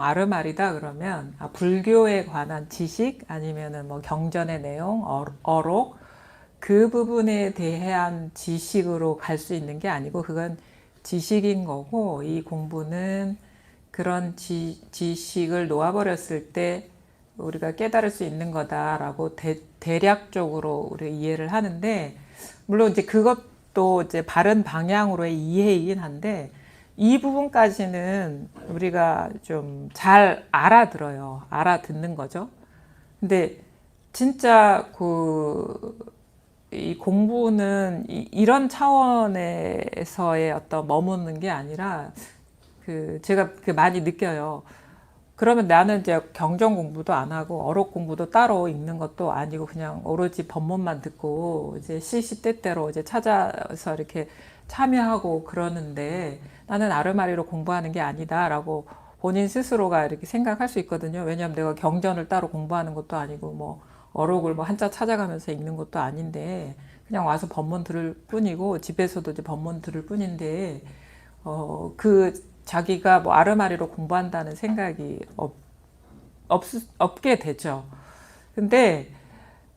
아르말이다 그러면 아, 불교에 관한 지식 아니면은 뭐 경전의 내용, 어- 어록 그 부분에 대한 지식으로 갈 수 있는 게 아니고 그건 지식인 거고 이 공부는 그런 지, 지식을 놓아버렸을 때 우리가 깨달을 수 있는 거다라고 대, 대략적으로 우리 이해를 하는데 물론 이제 그것도 이제 바른 방향으로의 이해이긴 한데 이 부분까지는 우리가 좀 잘 알아들어요. 알아듣는 거죠. 근데 진짜 그, 이 공부는 이, 이런 차원에서의 어떤 머무는 게 아니라 그 제가 그 많이 느껴요. 그러면 나는 이제 경전 공부도 안 하고 어록 공부도 따로 읽는 것도 아니고 그냥 오로지 법문만 듣고 이제 시시때때로 이제 찾아서 이렇게 참여하고 그러는데 나는 아르마리로 공부하는 게 아니다라고 본인 스스로가 이렇게 생각할 수 있거든요. 왜냐하면 내가 경전을 따로 공부하는 것도 아니고 뭐 어록을 뭐 한자 찾아가면서 읽는 것도 아닌데 그냥 와서 법문 들을 뿐이고 집에서도 이제 법문 들을 뿐인데 어 그 자기가 뭐 아르마리로 공부한다는 생각이 없, 없 없게 되죠. 근데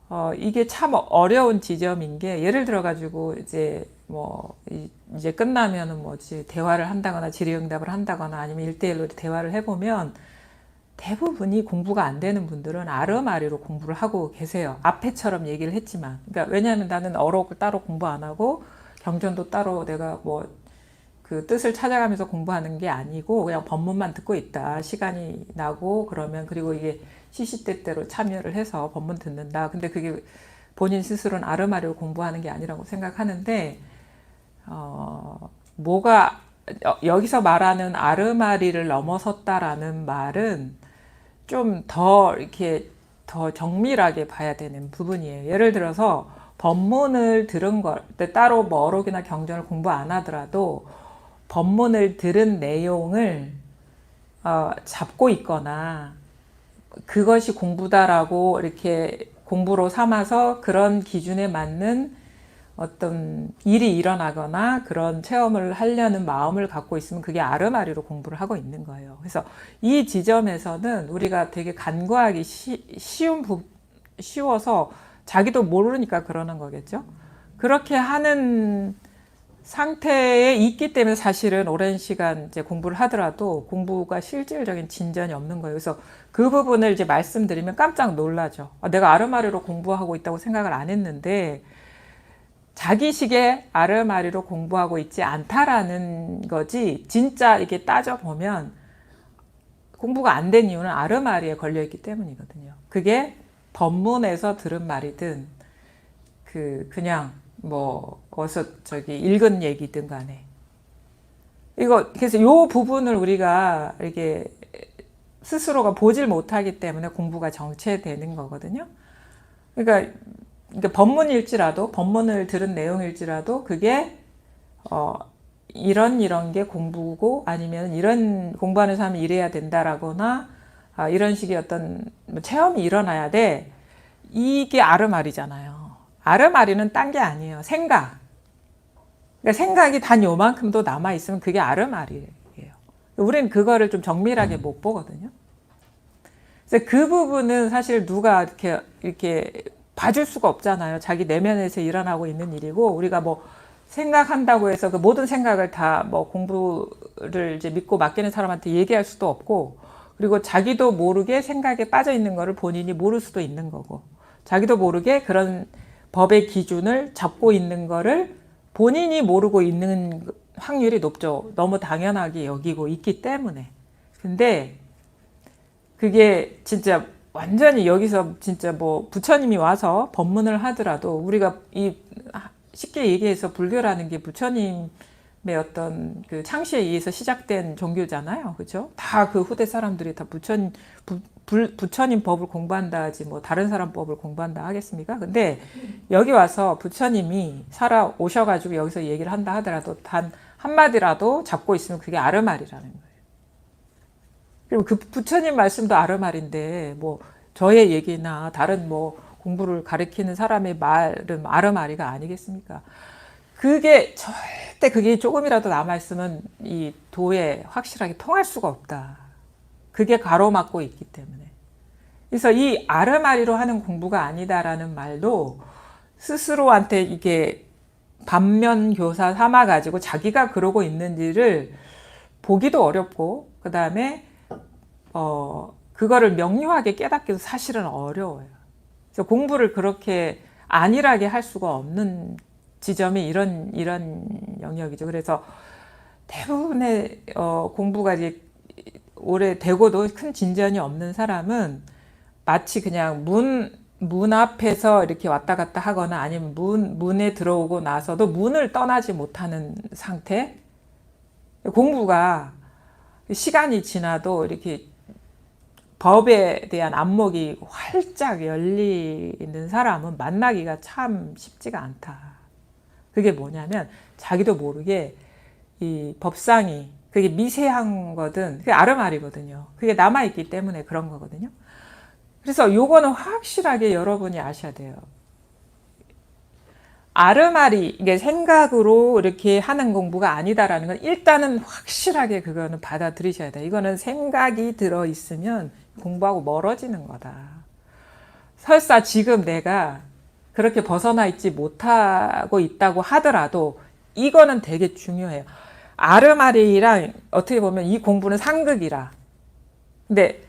어, 이게 참 어려운 지점인 게 예를 들어 가지고 이제 뭐 이- 이제 끝나면은 뭐 이제 대화를 한다거나 질의응답을 한다거나 아니면 일대일로 대화를 해보면 대부분이 공부가 안 되는 분들은 아르마리로 공부를 하고 계세요. 앞에처럼 얘기를 했지만. 그러니까 왜냐하면 나는 어록을 따로 공부 안 하고 경전도 따로 내가 뭐 그 뜻을 찾아가면서 공부하는 게 아니고 그냥 법문만 듣고 있다. 시간이 나고 그러면 그리고 이게 시시때때로 참여를 해서 법문 듣는다. 근데 그게 본인 스스로는 아르마리로 공부하는 게 아니라고 생각하는데 어 뭐가 여- 여기서 말하는 아르마리를 넘어섰다라는 말은 좀 더 이렇게 더 정밀하게 봐야 되는 부분이에요. 예를 들어서 법문을 들은 걸, 때 따로 뭐 어록이나 경전을 공부 안 하더라도 법문을 들은 내용을 어, 잡고 있거나 그것이 공부다라고 이렇게 공부로 삼아서 그런 기준에 맞는 어떤 일이 일어나거나 그런 체험을 하려는 마음을 갖고 있으면 그게 아르마리로 공부를 하고 있는 거예요. 그래서 이 지점에서는 우리가 되게 간과하기 쉬, 부, 쉬워서 자기도 모르니까 그러는 거겠죠. 그렇게 하는 상태에 있기 때문에 사실은 오랜 시간 이제 공부를 하더라도 공부가 실질적인 진전이 없는 거예요. 그래서 그 부분을 이제 말씀드리면 깜짝 놀라죠. 아, 내가 아르마리로 공부하고 있다고 생각을 안 했는데 자기식의 아르마리로 공부하고 있지 않다라는 거지 진짜 이게 따져보면 공부가 안 된 이유는 아르마리에 걸려있기 때문이거든요. 그게 법문에서 들은 말이든 그 그냥 뭐 어서 저기 읽은 얘기든 간에 이거 그래서 요 부분을 우리가 이게 스스로가 보질 못하기 때문에 공부가 정체되는 거거든요. 그러니까 그러니까 법문일지라도 법문을 들은 내용일지라도 그게 어 이런 이런 게 공부고 아니면 이런 공부하는 사람이 이래야 된다라거나 아, 이런 식의 어떤 뭐 체험이 일어나야 돼 이게 아르마리잖아요. 아르마리는 딴 게 아니에요. 생각. 그러니까 생각이 단 요만큼도 남아 있으면 그게 아르마리예요. 우리는 그거를 좀 정밀하게 못 보거든요. 그래서 그 부분은 사실 누가 이렇게 이렇게 봐줄 수가 없잖아요. 자기 내면에서 일어나고 있는 일이고 우리가 뭐 생각한다고 해서 그 모든 생각을 다 뭐 공부를 이제 믿고 맡기는 사람한테 얘기할 수도 없고 그리고 자기도 모르게 생각에 빠져 있는 거를 본인이 모를 수도 있는 거고 자기도 모르게 그런 법의 기준을 잡고 있는 거를 본인이 모르고 있는 확률이 높죠. 너무 당연하게 여기고 있기 때문에. 근데 그게 진짜 완전히 여기서 진짜 뭐 부처님이 와서 법문을 하더라도 우리가 이 쉽게 얘기해서 불교라는 게 부처님의 어떤 그 창시에 의해서 시작된 종교잖아요. 그죠? 다 그 후대 사람들이 다 부처님, 부, 불- 부처님 법을 공부한다 하지 뭐 다른 사람 법을 공부한다 하겠습니까? 근데 여기 와서 부처님이 살아 오셔가지고 여기서 얘기를 한다 하더라도 단 한마디라도 잡고 있으면 그게 아르말이라는 거예요. 그리고 그 부처님 말씀도 아르말인데 뭐 저의 얘기나 다른 뭐 공부를 가리키는 사람의 말은 아르마리가 아니겠습니까? 그게 절대 그게 조금이라도 남아 있으면 이 도에 확실하게 통할 수가 없다. 그게 가로막고 있기 때문에. 그래서 이 아르마리로 하는 공부가 아니다라는 말도 스스로한테 이게 반면 교사 삼아 가지고 자기가 그러고 있는지를 보기도 어렵고, 그 다음에, 어, 그거를 명료하게 깨닫기도 사실은 어려워요. 그래서 공부를 그렇게 안일하게 할 수가 없는 지점이 이런, 이런 영역이죠. 그래서 대부분의 어, 공부가 이제 오래 되고도 큰 진전이 없는 사람은 마치 그냥 문, 문 앞에서 이렇게 왔다 갔다 하거나 아니면 문, 문에 들어오고 나서도 문을 떠나지 못하는 상태? 공부가 시간이 지나도 이렇게 법에 대한 안목이 활짝 열리는 사람은 만나기가 참 쉽지가 않다. 그게 뭐냐면 자기도 모르게 이 법상이 그게 미세한 거든 그게 아르말이거든요. 그게 남아있기 때문에 그런 거거든요. 그래서 요거는 확실하게 여러분이 아셔야 돼요. 아르말이 이게 생각으로 이렇게 하는 공부가 아니다라는 건 일단은 확실하게 그거는 받아들이셔야 돼요. 이거는 생각이 들어 있으면 공부하고 멀어지는 거다. 설사 지금 내가 그렇게 벗어나 있지 못하고 있다고 하더라도 이거는 되게 중요해요. 아르마리랑 어떻게 보면 이 공부는 상극이라. 근데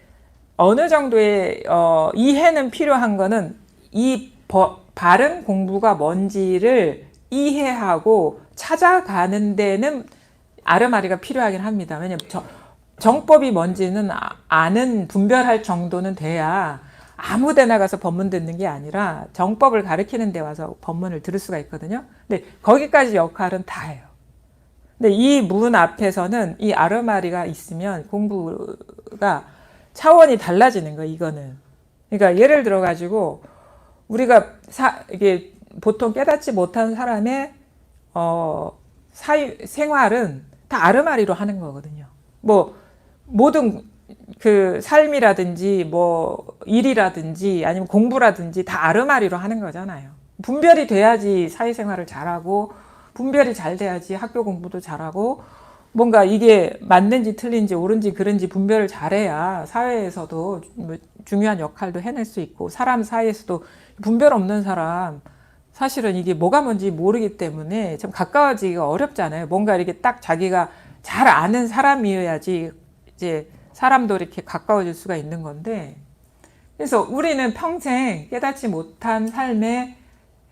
어느 정도의 어, 이해는 필요한 거는 이 버, 바른 공부가 뭔지를 이해하고 찾아가는 데는 아르마리가 필요하긴 합니다. 왜냐면 저, 정법이 뭔지는 아- 아는 분별할 정도는 돼야 아무 데나 가서 법문 듣는 게 아니라 정법을 가르치는 데 와서 법문을 들을 수가 있거든요. 근데 거기까지 역할은 다 해요. 근데 이 문 앞에서는 이 아르마리가 있으면 공부가 차원이 달라지는 거예요, 이거는. 그러니까 예를 들어 가지고 우리가 사, 이게 보통 깨닫지 못한 사람의 어, 사유, 생활은 다 아르마리로 하는 거거든요. 뭐 모든 그 삶이라든지 뭐 일이라든지 아니면 공부라든지 다 아르마리로 하는 거잖아요. 분별이 돼야지 사회생활을 잘하고 분별이 잘 돼야지 학교 공부도 잘하고 뭔가 이게 맞는지 틀린지 옳은지 그른지 분별을 잘해야 사회에서도 뭐 중요한 역할도 해낼 수 있고 사람 사이에서도 분별 없는 사람 사실은 이게 뭐가 뭔지 모르기 때문에 좀 가까워지기가 어렵잖아요. 뭔가 이렇게 딱 자기가 잘 아는 사람이어야지 이제 사람도 이렇게 가까워질 수가 있는 건데 그래서 우리는 평생 깨닫지 못한 삶의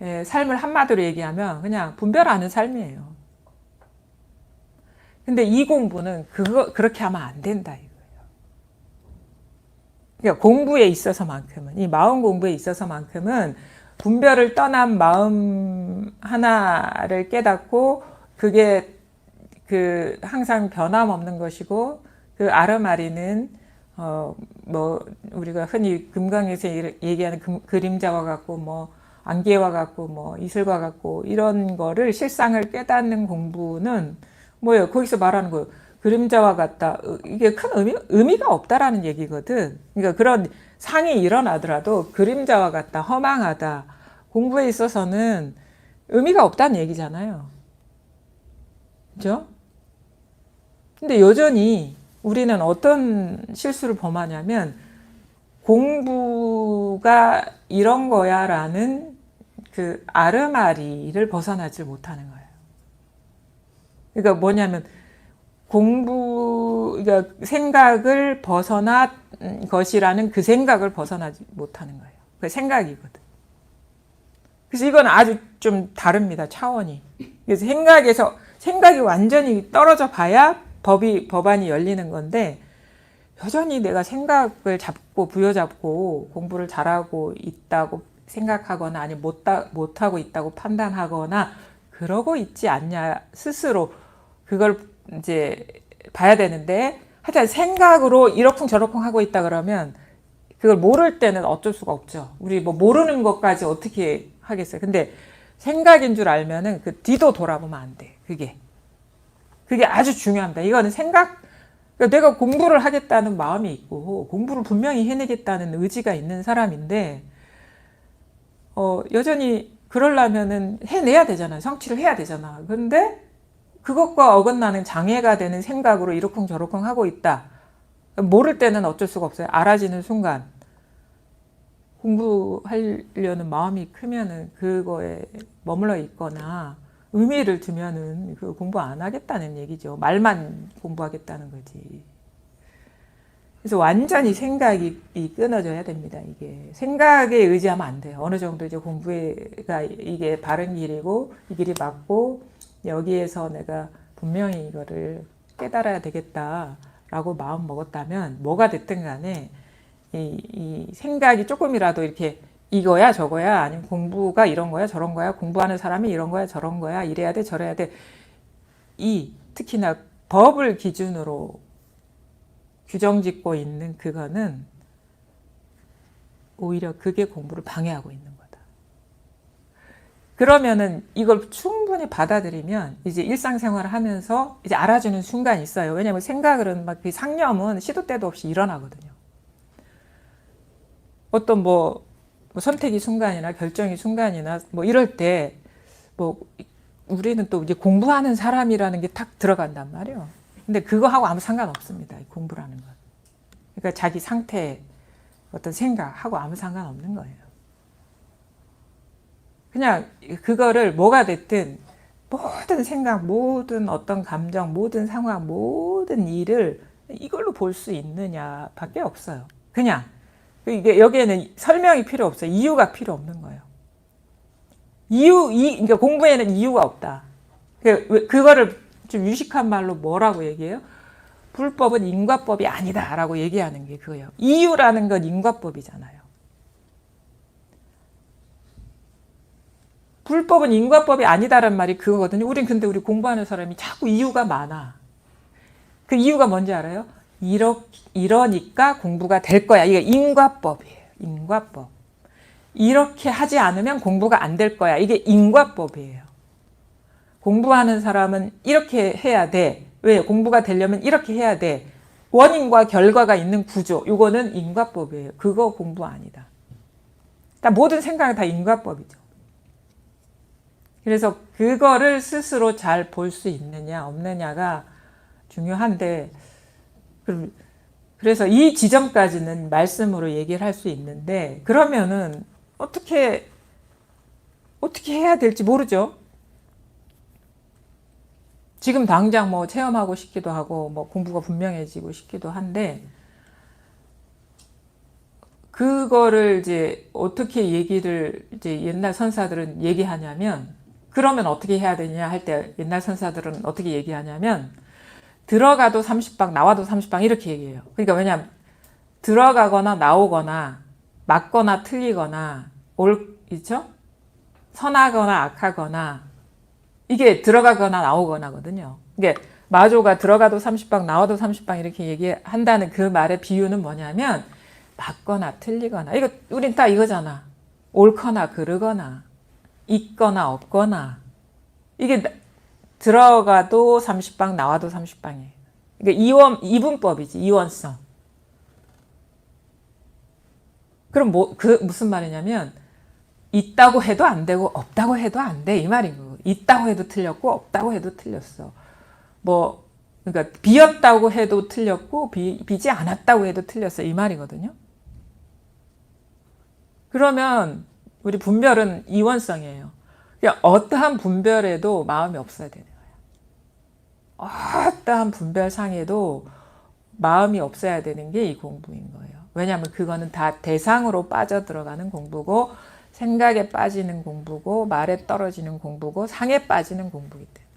에, 삶을 한마디로 얘기하면 그냥 분별하는 삶이에요. 근데 이 공부는 그거 그렇게 하면 안 된다 이거예요. 그러니까 공부에 있어서만큼은 이 마음 공부에 있어서만큼은 분별을 떠난 마음 하나를 깨닫고 그게 그 항상 변함없는 것이고 그 아르마리는 어 뭐 우리가 흔히 금강에서 얘기하는 금, 그림자와 같고 뭐 안개와 같고 뭐 이슬과 같고 이런 거를 실상을 깨닫는 공부는 뭐예요? 거기서 말하는 거예요. 그림자와 같다. 이게 큰 의미, 의미가 없다라는 얘기거든. 그러니까 그런 상이 일어나더라도 그림자와 같다, 허망하다. 공부에 있어서는 의미가 없다는 얘기잖아요. 그죠? 근데 여전히 우리는 어떤 실수를 범하냐면 공부가 이런 거야 라는 그 아르마리를 벗어나지 못하는 거예요. 그러니까 뭐냐면 공부, 그러니까 생각을 벗어난 것이라는 그 생각을 벗어나지 못하는 거예요. 그 생각이거든. 그래서 이건 아주 좀 다릅니다. 차원이. 그래서 생각에서, 생각이 완전히 떨어져 봐야 법이, 법안이 열리는 건데, 여전히 내가 생각을 잡고 부여잡고 공부를 잘하고 있다고 생각하거나 아니 못 못하고 있다고 판단하거나 그러고 있지 않냐 스스로 그걸 이제 봐야 되는데 하여튼 생각으로 이러쿵 저러쿵 하고 있다 그러면 그걸 모를 때는 어쩔 수가 없죠. 우리 뭐 모르는 것까지 어떻게 하겠어요. 근데 생각인 줄 알면은 그 뒤도 돌아보면 안 돼. 그게. 그게 아주 중요합니다. 이거는 생각, 그러니까 내가 공부를 하겠다는 마음이 있고, 공부를 분명히 해내겠다는 의지가 있는 사람인데, 어, 여전히 그러려면은 해내야 되잖아요. 성취를 해야 되잖아. 근데 그것과 어긋나는 장애가 되는 생각으로 이러쿵저러쿵 하고 있다. 모를 때는 어쩔 수가 없어요. 알아지는 순간 공부하려는 마음이 크면은 그거에 머물러 있거나 의미를 두면은 그 공부 안 하겠다는 얘기죠. 말만 공부하겠다는 거지. 그래서 완전히 생각이 이 끊어져야 됩니다. 이게 생각에 의지하면 안 돼요. 어느 정도 이제 공부가 이게 바른 길이고 이 길이 맞고 여기에서 내가 분명히 이거를 깨달아야 되겠다라고 마음 먹었다면 뭐가 됐든 간에 이, 이 생각이 조금이라도 이렇게 이거야 저거야 아니면 공부가 이런 거야 저런 거야 공부하는 사람이 이런 거야 저런 거야 이래야 돼 저래야 돼 이 특히나 법을 기준으로 규정 짓고 있는 그거는 오히려 그게 공부를 방해하고 있는 거다. 그러면은 이걸 충분히 받아들이면 이제 일상생활을 하면서 이제 알아주는 순간이 있어요. 왜냐하면 생각은 막 그 상념은 시도 때도 없이 일어나거든요. 어떤 뭐, 뭐 선택이 순간이나 결정이 순간이나 뭐 이럴 때 뭐 우리는 또 이제 공부하는 사람이라는 게 탁 들어간단 말이에요. 근데 그거하고 아무 상관없습니다. 이 공부라는 건. 그러니까 자기 상태, 어떤 생각하고 아무 상관없는 거예요. 그냥 그거를 뭐가 됐든 모든 생각, 모든 어떤 감정, 모든 상황, 모든 일을 이걸로 볼 수 있느냐 밖에 없어요. 그냥. 이게 여기에는 설명이 필요 없어요. 이유가 필요 없는 거예요. 이유, 이, 그러니까 공부에는 이유가 없다. 그, 왜- 그거를 좀 유식한 말로 뭐라고 얘기해요? 불법은 인과법이 아니다 라고 얘기하는 게 그거예요. 이유라는 건 인과법이잖아요. 불법은 인과법이 아니다란 말이 그거거든요. 우린 근데 우리 공부하는 사람이 자꾸 이유가 많아. 그 이유가 뭔지 알아요? 이러, 이러니까 공부가 될 거야. 이게 인과법이에요. 인과법. 이렇게 하지 않으면 공부가 안 될 거야. 이게 인과법이에요. 공부하는 사람은 이렇게 해야 돼. 왜? 공부가 되려면 이렇게 해야 돼. 원인과 결과가 있는 구조. 이거는 인과법이에요. 그거 공부 아니다. 다 모든 생각은 다 인과법이죠. 그래서 그거를 스스로 잘 볼 수 있느냐 없느냐가 중요한데 그- 그래서 이 지점까지는 말씀으로 얘기를 할 수 있는데 그러면은 어떻게 어떻게 해야 될지 모르죠. 지금 당장 뭐 체험하고 싶기도 하고 뭐 공부가 분명해지고 싶기도 한데 그거를 이제 어떻게 얘기를 이제 옛날 선사들은 얘기하냐면 그러면 어떻게 해야 되냐 할 때 옛날 선사들은 어떻게 얘기하냐면 들어가도 30방 나와도 30방 이렇게 얘기해요. 그러니까 왜냐면 들어가거나 나오거나 맞거나 틀리거나 올 있죠? 선하거나 악하거나 이게 들어가거나 나오거나거든요. 이게 마조가 들어가도 30방 나와도 30방 이렇게 얘기한다는 그 말의 비유는 뭐냐면 맞거나 틀리거나 이거 우린 다 이거잖아. 옳거나 그르거나 있거나 없거나 이게 나- 들어가도 30방 나와도 30방이에요. 그러니까 이원 이분법이지 이원성. 그럼 뭐 그 무슨 말이냐면 있다고 해도 안 되고 없다고 해도 안 돼 이 말인 거고 있다고 해도 틀렸고 없다고 해도 틀렸어. 뭐 그러니까 비었다고 해도 틀렸고 비, 비지 않았다고 해도 틀렸어 이 말이거든요. 그러면 우리 분별은 이원성이에요. 그러니까 어떠한 분별에도 마음이 없어야 되는. 어떠한 분별 상에도 마음이 없어야 되는 게 이 공부인 거예요. 왜냐하면 그거는 다 대상으로 빠져 들어가는 공부고 생각에 빠지는 공부고 말에 떨어지는 공부고 상에 빠지는 공부이기 때문에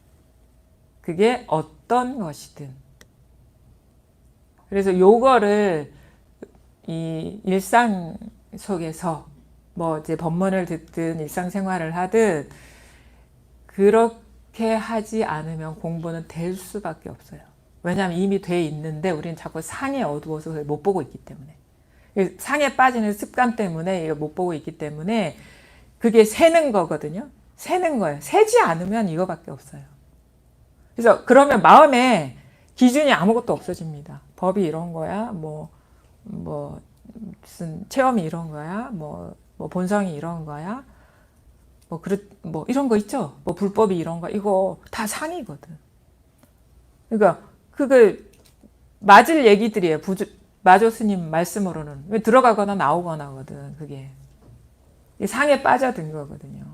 그게 어떤 것이든 그래서 요거를 이 일상 속에서 뭐 이제 법문을 듣든 일상생활을 하든 그렇게 하지 않으면 공부는 될 수밖에 없어요. 왜냐하면 이미 돼 있는데 우리는 자꾸 상에 어두워서 못 보고 있기 때문에 상에 빠지는 습관 때문에 못 보고 있기 때문에 그게 새는 거거든요. 새는 거예요. 새지 않으면 이거밖에 없어요. 그래서 그러면 마음에 기준이 아무것도 없어집니다. 법이 이런 거야, 뭐, 뭐, 무슨 체험이 이런 거야, 뭐, 뭐 본성이 이런 거야, 뭐, 그릇, 뭐, 이런 거 있죠? 뭐, 불법이 이런 거, 이거 다 상이거든. 그러니까, 그게 맞을 얘기들이에요. 부주, 마조 스님 말씀으로는. 왜 들어가거나 나오거나거든, 그게. 이 상에 빠져든 거거든요.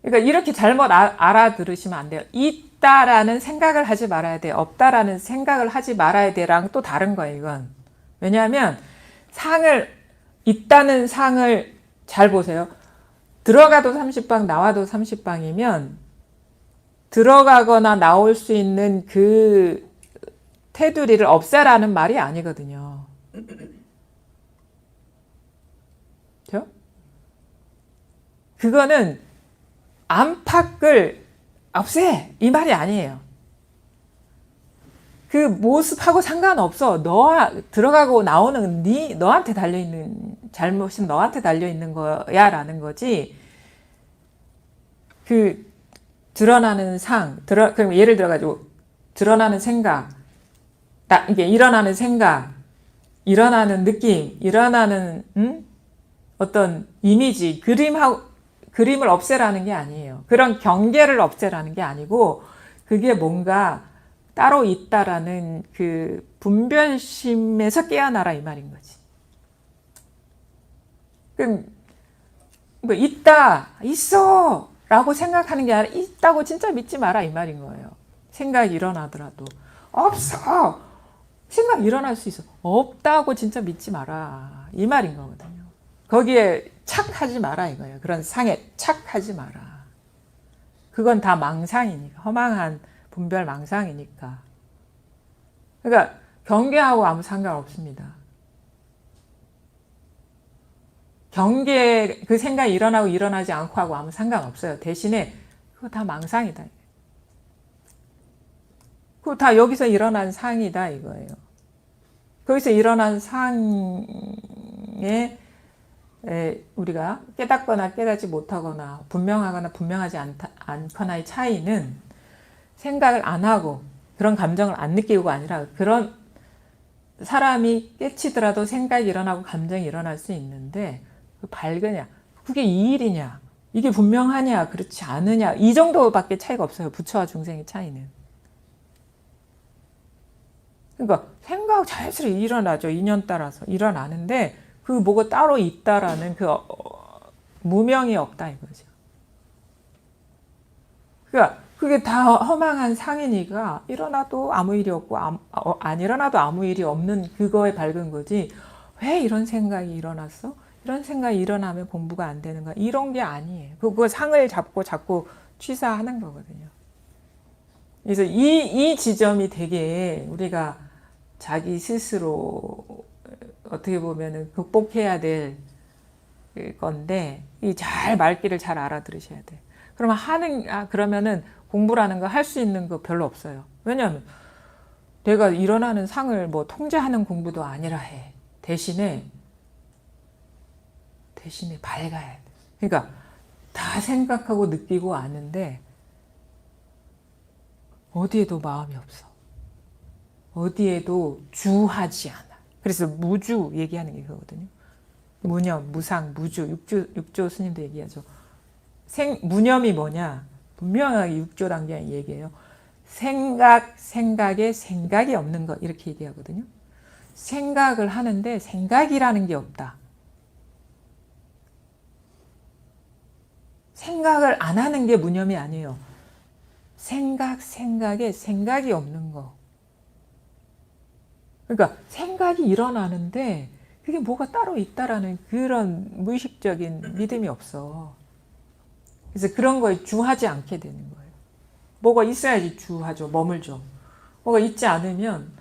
그러니까 이렇게 잘못 아- 알아들으시면 안 돼요. 있다라는 생각을 하지 말아야 돼. 없다라는 생각을 하지 말아야 돼랑 또 다른 거예요, 이건. 왜냐하면 상을, 있다는 상을 잘 보세요. 들어가도 30방, 나와도 30방이면 들어가거나 나올 수 있는 그 테두리를 없애라는 말이 아니거든요. 그거는 안팎을 없애 이 말이 아니에요. 그 모습하고 상관없어. 너 들어가고 나오는 네 너한테 달려 있는 잘못은 너한테 달려 있는 거야라는 거지. 그 드러나는 상, 드러 그럼 예를 들어 가지고 드러나는 생각, 나 이게 일어나는 생각, 일어나는 느낌, 일어나는 음? 어떤 이미지, 그림하고 그림을 없애라는 게 아니에요. 그런 경계를 없애라는 게 아니고 그게 뭔가 따로 있다라는 그 분별심에서 깨어나라 이 말인 거지. 그럼 뭐 있다, 있어 라고 생각하는 게 아니라 있다고 진짜 믿지 마라 이 말인 거예요. 생각이 일어나더라도 없어. 생각 일어날 수 있어. 없다고 진짜 믿지 마라 이 말인 거거든요. 거기에 착하지 마라 이거예요. 그런 상에 착하지 마라. 그건 다 망상이니까 허망한 분별 망상이니까. 그러니까 경계하고 아무 상관없습니다. 경계 그 생각이 일어나고 일어나지 않고 하고 아무 상관없어요. 대신에 그거 다 망상이다. 그거 다 여기서 일어난 상이다 이거예요. 거기서 일어난 상에 에, 우리가 깨닫거나 깨닫지 못하거나 분명하거나 분명하지 않거나의 차이는 생각을 안 하고 그런 감정을 안 느끼고가 아니라 그런 사람이 깨치더라도 생각이 일어나고 감정이 일어날 수 있는데 그 밝으냐 그게 이 일이냐 이게 분명하냐 그렇지 않으냐 이 정도밖에 차이가 없어요 부처와 중생의 차이는 그러니까 생각 자연스레 일어나죠 인연 따라서 일어나는데 그 뭐가 따로 있다라는 그 어, 무명이 없다 이거죠. 그러니까 그게 다 허망한 상이니까 일어나도 아무 일이 없고 안, 어, 안 일어나도 아무 일이 없는 그거에 밝은 거지 왜 이런 생각이 일어났어? 이런 생각이 일어나면 공부가 안 되는가? 이런 게 아니에요. 그거 상을 잡고 자꾸 취사하는 거거든요. 그래서 이, 이 지점이 되게 우리가 자기 스스로 어떻게 보면은 극복해야 될 건데 이 잘 말귀를 잘 알아들으셔야 돼. 그러면 하는 아 그러면은 공부라는 거 할 수 있는 거 별로 없어요. 왜냐하면 내가 일어나는 상을 뭐 통제하는 공부도 아니라 해. 대신에 대신에 밝아야 돼. 그러니까 다 생각하고 느끼고 아는데 어디에도 마음이 없어. 어디에도 주하지 않아. 그래서 무주 얘기하는 게 그거거든요. 무념, 무상, 무주, 육조, 육조 스님도 얘기하죠. 생, 무념이 뭐냐? 분명하게 육조 단계에 얘기해요. 생각, 생각에 생각이 없는 것, 이렇게 얘기하거든요. 생각을 하는데 생각이라는 게 없다. 생각을 안 하는 게 무념이 아니에요. 생각, 생각에 생각이 없는 거. 그러니까 생각이 일어나는데 그게 뭐가 따로 있다라는 그런 무의식적인 믿음이 없어. 그래서 그런 거에 주하지 않게 되는 거예요. 뭐가 있어야지 주하죠. 머물죠. 뭐가 있지 않으면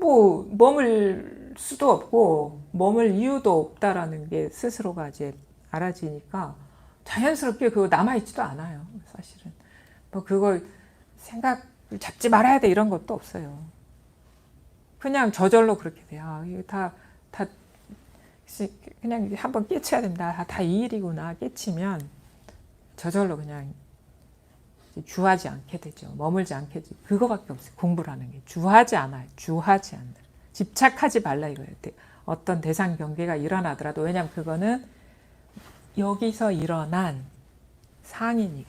뭐 머물 수도 없고 머물 이유도 없다라는 게 스스로가 이제 알아지니까 자연스럽게 그거 남아있지도 않아요. 사실은. 뭐 그걸 생각 잡지 말아야 돼 이런 것도 없어요. 그냥 저절로 그렇게 돼요. 아, 이거 다, 다, 그냥 한번 깨쳐야 된다. 다 이 일이구나. 깨치면 저절로 그냥 주하지 않게 되죠. 머물지 않게 되죠. 그거밖에 없어요. 공부라는 게. 주하지 않아요. 주하지 않는. 집착하지 말라 이거예요. 어떤 대상 경계가 일어나더라도. 왜냐면 그거는 여기서 일어난 상이니까.